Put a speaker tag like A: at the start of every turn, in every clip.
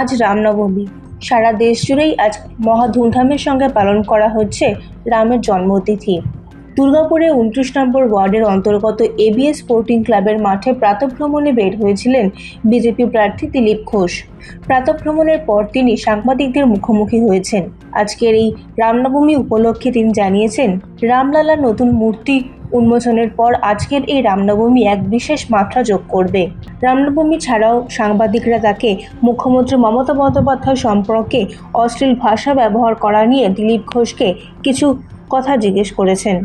A: আজ রামনবমী। সারা দেশ জুড়েই আজ মহা ধুমধামের সঙ্গে পালন করা হচ্ছে রামের জন্মতিথি। দুর্গাপুরে উনত্রিশ নম্বর ওয়ার্ডের অন্তর্গত এবিএস স্পোর্টিং ক্লাবের মাঠে প্রাতভ্রমণে বের হয়েছিলেন বিজেপি প্রার্থী দিলীপ ঘোষ। প্রাতভ্রমণের পর তিনি সাংবাদিকদের মুখোমুখি হয়েছেন। আজকের এই রামনবমী উপলক্ষে তিনি জানিয়েছেন, রামলালার নতুন মূর্তি উন্মোচনের পর আজকের এই রামনবমী এক বিশেষ মাত্রা যোগ করবে। রামনবমী ছাড়াও সাংবাদিকরা তাকে মুখ্যমন্ত্রী মমতা বন্দ্যোপাধ্যায় সম্পর্কে অশ্লীল ভাষা ব্যবহার করা নিয়ে দিলীপ ঘোষকে কিছু কথা জিজ্ঞেস করেছেন।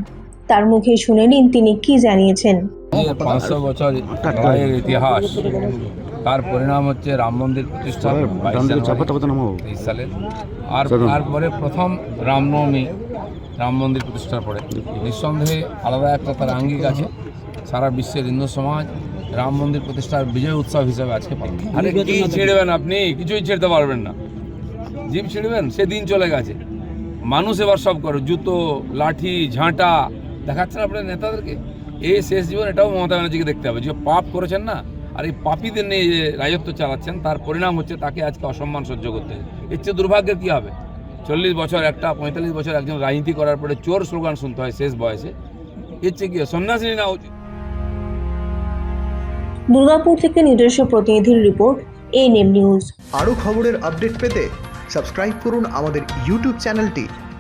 A: তার মুখে শুনে নিন তিনি কি জানিয়েছেন।
B: পাঁচশো বছর লড়াইয়ের ইতিহাস তার পরিণাম হচ্ছে রাম মন্দির প্রতিষ্ঠা বাইশ জানুয়ারি তেইশ সালে। আর তারপরে প্রথম রামনবমী রাম মন্দির প্রতিষ্ঠার পরে নিঃসন্দেহে আলাদা একটা তার আঙ্গিক আছে। সারা বিশ্বের হিন্দু সমাজ রাম মন্দির প্রতিষ্ঠার বিজয় উৎসব হিসাবে আজকে পালন। আরে কি ছিঁড়বেন আপনি? কিছুই ছিঁড়তে পারবেন না। ছিঁড়বেন সে দিন চলে গেছে। মানুষ এবার সব করে জুতো লাঠি ঝাঁটা দেখাচ্ছেন আপনার নেতাদেরকে? এই শেষ জীবন এটাও মমতা ব্যানার্জিকে দেখতে হবে। যে পাপ করেছেন না আর এই পাপীদের নিয়ে যে রাজত্ব চালাচ্ছেন তার পরিণাম হচ্ছে তাকে আজকে অসম্মান সহ্য করতে এর চেয়ে দুর্ভাগ্যের কী হবে? চল্লিশ বছর একটা পঁয়তাল্লিশ বছর একজন রাজনীতি করার পরে চোর স্লোগান শুনতে হয় শেষ বয়সে। এর চেয়ে কী হয়? সন্ন্যাসী না উচিত।
A: দুর্গাপুর থেকে নিজস্ব প্রতিনিধির রিপোর্ট এএনএম নিউজ।
C: আরও খবরের আপডেট পেতে সাবস্ক্রাইব করুন আমাদের ইউটিউব চ্যানেলটি।